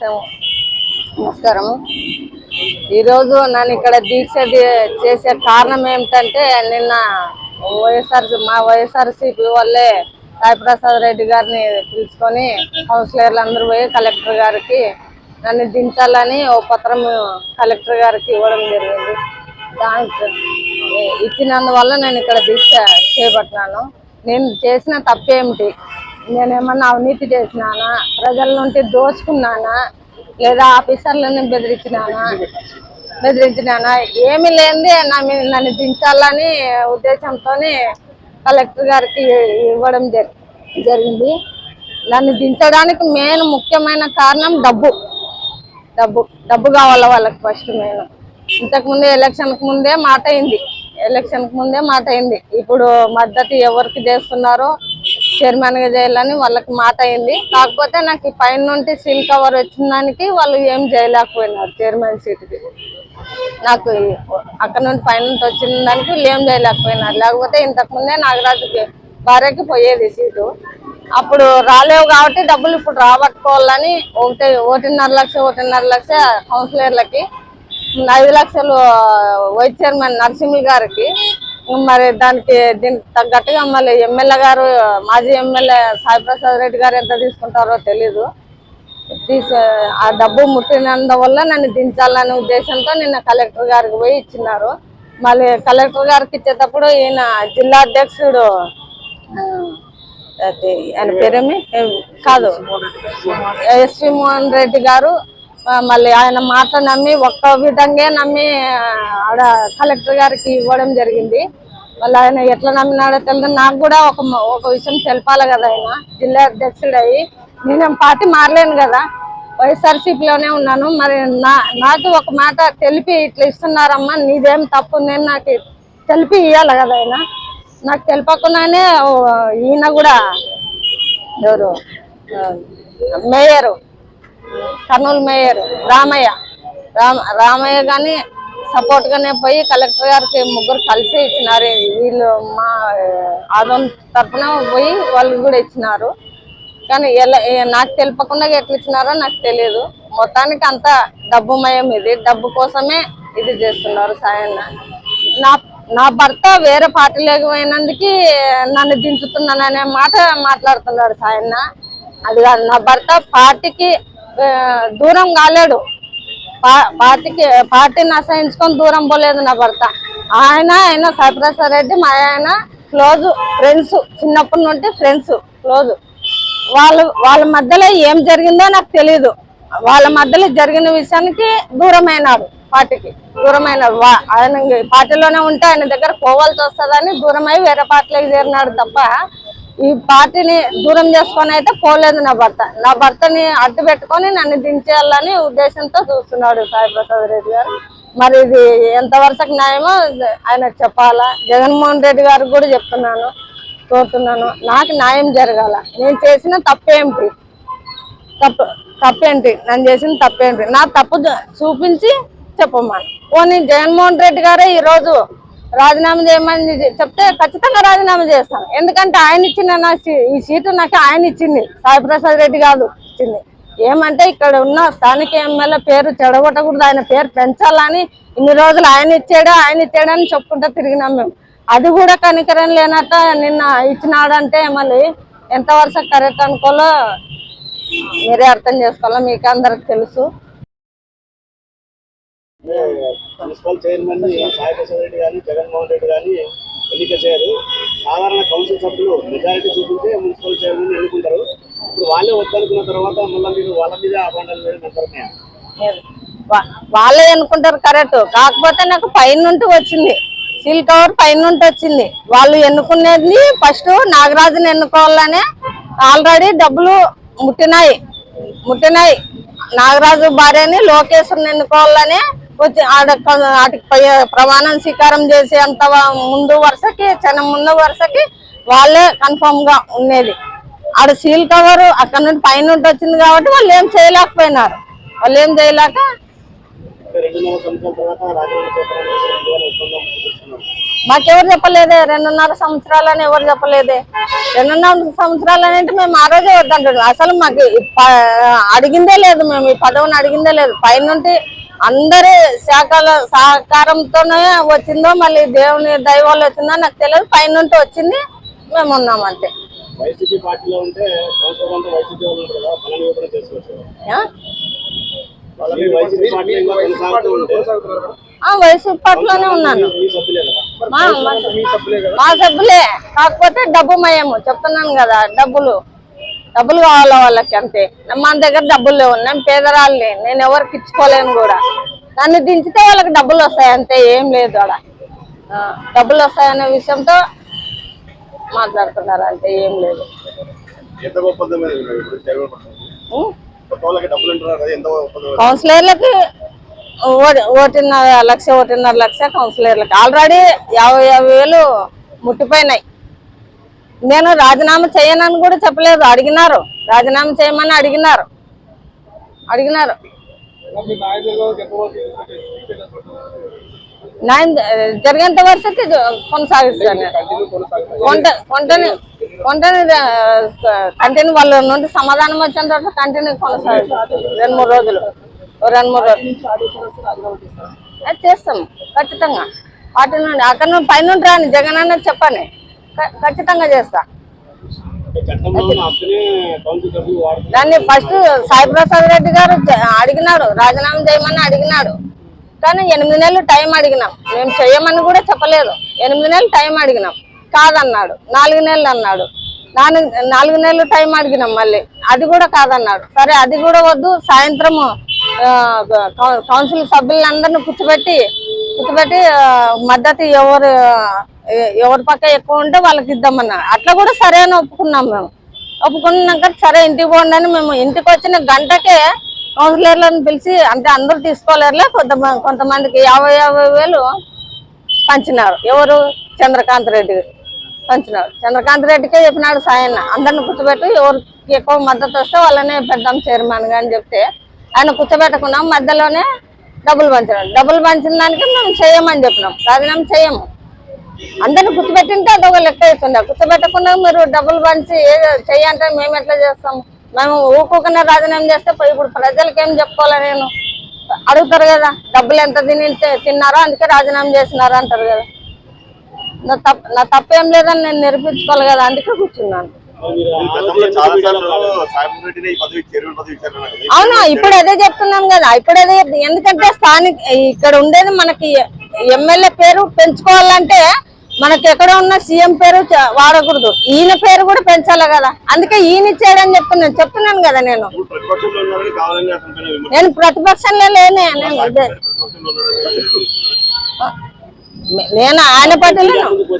నమస్కారం ఈరోజు నన్ను ఇక్కడ దీక్ష చేసే కారణం ఏమిటంటే నిన్న వైఎస్ఆర్ మా వైఎస్ఆర్సీపీ వాళ్ళే సాయిప్రసాద్ రెడ్డి గారిని పిలుచుకొని కౌన్సిలర్లు అందరూ పోయి కలెక్టర్ గారికి నన్ను దించాలని ఓ పత్రం కలెక్టర్ గారికి ఇవ్వడం జరిగింది. దానికి ఇచ్చినందువల్ల నేను ఇక్కడ దీక్ష చేపట్టినాను నేను చేసిన తప్పేమిటి? నేనేమన్నా అవినీతి చేసినానా? ప్రజల నుండి దోచుకున్నానా? లేదా ఆఫీసర్లను బెదిరించినానా? బెదిరించినానా? ఏమీ లేనిది నా మీద నన్ను దించాలని ఉద్దేశంతో కలెక్టర్ గారికి ఇవ్వడం జరిగింది. నన్ను దించడానికి మెయిన్ ముఖ్యమైన కారణం డబ్బు. డబ్బు. డబ్బు కావాలా వాళ్ళకి ఫస్ట్ మెయిన్. ఇంతకుముందు ఎలక్షన్కి ముందే మాట అయింది. ఎలక్షన్కి ముందే మాట అయింది. ఇప్పుడు మద్దతు ఎవరికి చేస్తున్నారో చైర్మన్గా చేయాలని వాళ్ళకి మాట అయింది. కాకపోతే నాకు పైన నుండి సీల్ కవర్ వచ్చిన దానికి వాళ్ళు ఏం చేయలేకపోయినారు చైర్మన్ సీట్కి. నాకు అక్కడ నుండి పైన నుండి వచ్చిన దానికి వీళ్ళు ఏం చేయలేకపోయినారు. లేకపోతే ఇంతకుముందే నాగరాజుకి భార్యకి పోయేది సీటు. అప్పుడు రాలేవు కాబట్టి డబ్బులు ఇప్పుడు రాబట్టుకోవాలని ఒకటి ఒకటిన్నర లక్ష ఒకటిన్నర లక్ష కౌన్సిలర్లకి ఐదు లక్షలు వైస్ చైర్మన్ నరసింహ గారికి మరి దానికి దీనికి తగ్గట్టుగా మళ్ళీ ఎమ్మెల్యే గారు మాజీ ఎమ్మెల్యే సాయి ప్రసాద్ రెడ్డి గారు ఎంత తీసుకుంటారో తెలీదు. తీసే ఆ డబ్బు ముట్టినందువల్ల నన్ను దించాలనే ఉద్దేశంతో నిన్న కలెక్టర్ గారికి పోయి ఇచ్చినారు. మళ్ళీ కలెక్టర్ గారికి ఇచ్చేటప్పుడు ఈయన జిల్లా అధ్యక్షుడు ఆయన పేరేమి? కాదు. ఎస్వి మోహన్ రెడ్డి గారు మళ్ళీ ఆయన మాట నమ్మి ఒక్క విధంగా నమ్మి ఆడ కలెక్టర్ గారికి ఇవ్వడం జరిగింది. మళ్ళీ ఆయన ఎట్లా నమ్మినాడో తెలియదు. నాకు కూడా ఒక ఒక విషయం తెలపాలి కదా ఆయన. జిల్లా అధ్యక్షుడు అయ్యి నేను పార్టీ మారలేను కదా. వైఎస్ఆర్సీపీలోనే ఉన్నాను. మరి నా నాకు ఒక మాట తెలిపి ఇట్లా ఇస్తున్నారమ్మా నీదేం తప్పు నేను నాకు తెలిపి ఇవ్వాలి కదా ఆయన. నాకు తెలిపకుండానే ఈయన కూడా ఎవరు? మేయరు. కర్నూలు మేయర్ రామయ్య. రామ రామయ్య కానీ సపోర్ట్గానే పోయి కలెక్టర్ గారికి ముగ్గురు కలిసి ఇచ్చినారు. వీళ్ళు మా ఆదోన్ తరఫున పోయి వాళ్ళు కూడా ఇచ్చినారు. కానీ ఎలా నాకు తెలియకుండా ఎట్లా ఇచ్చినారో నాకు తెలియదు. మొత్తానికి అంతా డబ్బు మయం ఇది. డబ్బు కోసమే ఇది చేస్తున్నారు సాయన్న. నా నా భర్త వేరే పార్టీలోకి పోయినందుకు నన్ను దించుతున్నాననే మాట మాట్లాడుతున్నాడు సాయన్న. అది కాదు నా భర్త పార్టీకి దూరం కాలేడు. పా- పార్టీకి పార్టీని అసహించుకొని దూరం పోలేదు నా భర్త. ఆయన ఆయన సత్యప్రసాద్ రెడ్డి మా ఆయన క్లోజ్ ఫ్రెండ్స్. చిన్నప్పటి నుండి ఫ్రెండ్స్ క్లోజ్. వాళ్ళ వాళ్ళ మధ్యలో ఏం జరిగిందో నాకు తెలియదు వాళ్ళ మధ్యలో జరిగిన విషయానికి దూరమైనారు పార్టీకి. దూరమైన వా- ఆయన పార్టీలోనే ఉంటే ఆయన దగ్గర పోవాల్సి వస్తుందని దూరమై వేరే పార్టీలోకి చేరినాడు తప్ప ఈ పార్టీని దూరం చేసుకొని అయితే పోలేదు నా భర్త. నా భర్తని అడ్డు పెట్టుకొని నన్ను దించేయాలని ఉద్దేశంతో చూస్తున్నాడు సాయి ప్రసాద్ రెడ్డి గారు. మరి ఇది ఎంత వరుసకు న్యాయమో ఆయన చెప్పాలా? జగన్మోహన్ రెడ్డి గారికి కూడా చెప్తున్నాను కోరుతున్నాను. నాకు న్యాయం జరగాల. నేను చేసిన తప్పేంటి? తప్పు తప్పేంటి? నేను చేసిన తప్పేంటి? నా తప్పు చూపించి చెప్పమని పోనీ జగన్మోహన్ రెడ్డి గారే ఈరోజు రాజీనామా చేయమని చెప్తే ఖచ్చితంగా రాజీనామా చేస్తాను. ఎందుకంటే ఆయన ఇచ్చిన నా సీ- ఈ సీటు నాకు ఆయన ఇచ్చింది. సాయి ప్రసాద్ రెడ్డి కాదు ఇచ్చింది. ఏమంటే ఇక్కడ ఉన్న స్థానిక ఎమ్మెల్యే పేరు చెడగొట్టకూడదు. ఆయన పేరు పెంచాలని ఇన్ని రోజులు ఆయన ఇచ్చాడు ఆయన ఇచ్చాడని చెప్పుకుంటూ తిరిగినాం మేము. అది కూడా కనికరం లేనట్ట నిన్న ఇచ్చినాడంటే మళ్ళీ ఎంత వరుస కరెక్ట్ అనుకోలో మీరే అర్థం చేసుకోవాలా మీకు అందరికి తెలుసు. మున్సిపల్ చైర్మన్ని రెడ్డి కానీ జగన్మోహన్ రెడ్డి కానీ ఎన్నిక చేయరు. సాధారణ కౌన్సిల్ సభ్యులు మెజారిటీ చూపించే మున్సిపల్ చైర్మన్ ఎన్నుకుంటారు. ఇప్పుడు వాళ్ళే వద్దనుకున్న తర్వాత మళ్ళీ మీరు వాళ్ళ మీద అభాండాలు వేయడం వాళ్ళే అనుకుంటారు కరెక్ట్. కాకపోతే నాకు పైన నుండి వచ్చింది. సీల్ కవర్ పైన నుండి వచ్చింది. వాళ్ళు ఎన్నుకునేది ఫస్ట్ నాగరాజుని ఎన్నుకోవాలనే ఆల్రెడీ డబ్బులు ముట్టినాయి. ముట్టినాయి. నాగరాజు భార్యని లోకేశ్వరిని ఎన్నుకోవాలనే వచ్చి ఆడ వాటికి ప్రమాణం స్వీకారం చేసేంత అంత ముందు వరుసకి చిన్న ముందు వరుసకి వాళ్ళే కన్ఫర్మ్గా ఉండేది. ఆడ సీల్ కవర్ అక్కడ నుండి పైన వచ్చింది కాబట్టి వాళ్ళు ఏం చేయలేకపోయినారు. వాళ్ళు ఏం చేయలేక మాకెవరు చెప్పలేదే? రెండున్నర సంవత్సరాలని ఎవరు చెప్పలేదే? రెండున్నర సంవత్సరాలు అంటే మేము ఆ రోజే వద్దంటున్నాం. అసలు మాకు ప- అడిగిందే లేదు మేము ఈ పదవిని అడిగిందే లేదు. పైనుండి అందరి శాఖల సహకారంతోనే వచ్చిందో మళ్ళీ దేవుని దైవాలు వచ్చిందో నాకు తెలియదు. పైనుండి వచ్చింది మేము ఉన్నాం అంతే. వైసీపీ పార్టీలో ఉంటే సంవత్సరం అంతా వైసీపీ వాళ్ళు ఉంటారు కదా బల నిరూపణ చేసుకోవచ్చు. ఆ? ఈ వైసీపీ పార్టీలో ఇంకా కొనసాగుతూ ఉంటే. ఆ వయసు పట్లోనే ఉన్నాను. మా సభ్యులే. కాకపోతే డబ్బు మయము చెప్తున్నాను కదా డబ్బులు. డబ్బులు కావాలా వాళ్ళకి అంతే. మన దగ్గర డబ్బులు లేవు నేను పేదరాళ్ళని నేను ఎవరికి ఇచ్చుకోలేను కూడా. దాన్ని దించితే వాళ్ళకి డబ్బులు వస్తాయి అంతే ఏం లేదు ఆ, డబ్బులు వస్తాయనే విషయంతో మాట్లాడుతున్నారు అంతే ఏం లేదు. కౌన్సిలర్లకి ఓ- ఒకటిన్నర లక్ష ఒకటిన్నర లక్ష కౌన్సిలర్లకి. ఆల్రెడీ యాభై యాభై వేలు ముట్టిపోయినాయి. నేను రాజీనామా చేయనని కూడా చెప్పలేదు. అడిగినారు. రాజీనామా చేయమని అడిగినారు. అడిగినారు. న్యాయం జరిగేంత వరకు కొనసాగిస్తాను కొంట కొంటని కొంటని కంటిన్యూ వాళ్ళ నుండి సమాధానం వచ్చిన తర్వాత కంటిన్యూ కొనసాగిస్తాను రెండు మూడు రోజులు. రెండు మూడు రోజులు. చేస్తాం. ఖచ్చితంగా. వాటి నుండి అక్కడ నుండి పైన రాని జగన్ అన్నది చెప్పని ఖచ్చితంగా చేస్తా. దాన్ని ఫస్ట్ సాయి ప్రసాద్ రెడ్డి గారు అడిగినాడు రాజీనామా చేయమని అడిగినాడు. కానీ ఎనిమిది నెలలు టైం అడిగినాం. మేము చేయమని కూడా చెప్పలేదు. ఎనిమిది నెలలు టైం అడిగినాం. కాదన్నాడు. నాలుగు నెలలు అన్నాడు. నాలుగు నాలుగు నెలలు టైం అడిగినాం మళ్ళీ. అది కూడా కాదన్నాడు. సరే అది కూడా వద్దు. కౌ- కౌన్సిల్ సభ్యులందరినీ కూర్చోబెట్టి కూర్చోబెట్టి మద్దతు ఎవరు ఎవరి పక్క ఎక్కువ ఉంటే వాళ్ళకి ఇద్దామన్నా అట్లా కూడా సరే అని ఒప్పుకున్నాం మేము. ఒప్పుకున్నాక సరే ఇంటికి పోండి అని మేము ఇంటికి వచ్చిన గంటకే కౌన్సిలర్లను పిలిచి అంటే అందరూ తీసుకోలేరులే కొంతమంది కొంతమందికి యాభై యాభై వేలు పంచినారు. ఎవరు? చంద్రకాంత్ రెడ్డి పంచినారు. చంద్రకాంత్ రెడ్డికే చెప్పినాడు సాయన్న. అందరిని కూర్చోబెట్టి ఎవరికి ఎక్కువ మద్దతు వస్తే వాళ్ళనే పెద్దాం చైర్మన్ అని చెప్తే ఆయన కూర్చోబెట్టకున్నాం మధ్యలోనే డబ్బులు పంచినాడు. డబ్బులు పంచిన దానికి మేము చేయమని చెప్పినాం. రాజీనామా చేయము. అందరిని కూర్చోబెట్టింటే అదొక లెక్క అవుతుండే కూర్చోబెట్టకుండా మీరు డబ్బులు పంచి ఏదో చెయ్యంటే మేము ఎట్లా చేస్తాం మేము ఊరుకోకుండా రాజీనామా చేస్తే పోయి ఇప్పుడు ప్రజలకి ఏం చెప్పుకోవాలా నేను అడుగుతారు కదా డబ్బులు ఎంత తిని తిన్నారో అందుకే రాజీనామా చేసినారు అంటారు కదా నా తప్పు నా తప్పేం లేదని నేను నిరూపించుకోవాలి కదా అందుకే కూర్చున్నాను. అవును ఇప్పుడు అదే చెప్తున్నాను కదా ఇప్పుడు అదే చెప్తున్నా. ఎందుకంటే స్థానిక ఇక్కడ ఉండేది మనకి ఎమ్మెల్యే పేరు పెంచుకోవాలంటే మనకి ఎక్కడ ఉన్న సీఎం పేరు వాడకూడదు. ఈయన పేరు కూడా పెంచాలి కదా. అందుకే ఈయన ఇచ్చాడని చెప్తున్నాను చెప్తున్నాను కదా నేను. నేను ప్రతిపక్షంలో లేనే నేను ఇదే. నేను ఆయన పార్టీలో ముందుకు